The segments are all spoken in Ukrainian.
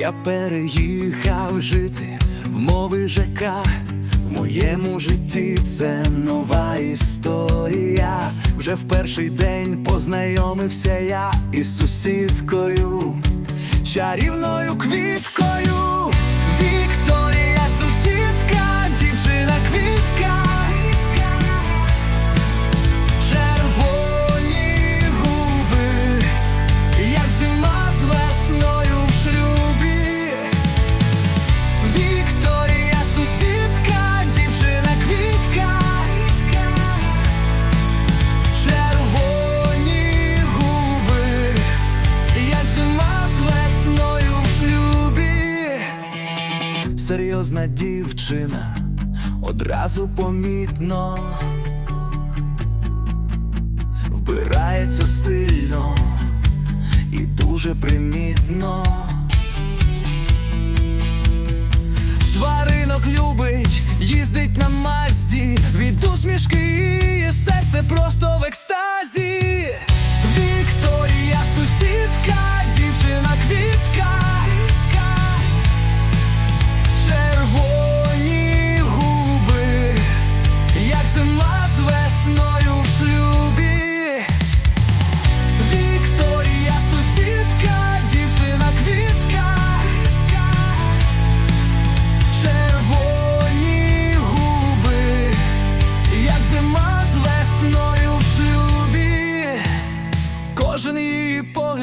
Я переїхав жити в мови ЖК. В моєму житті це нова історія. Вже в перший день познайомився я із сусідкою, чарівною квіткою. Серйозна дівчина, одразу помітно. Вбирається стильно і дуже примітно. Тваринок любить, їздить на мазді, від усмішки її серце просто в екстазі.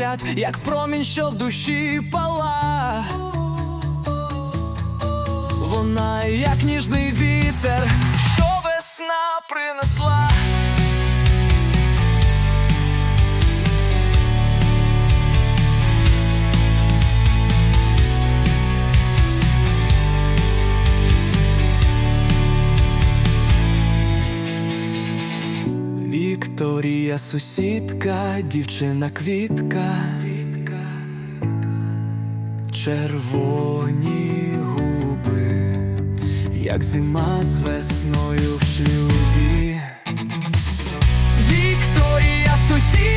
Погляд, як промінь, що в душі пала. Вона як ніжний вітер, Вікторія, сусідка, дівчина квітка, червоні губи, як зима з весною в шлюбі. Вікторія, сусідка.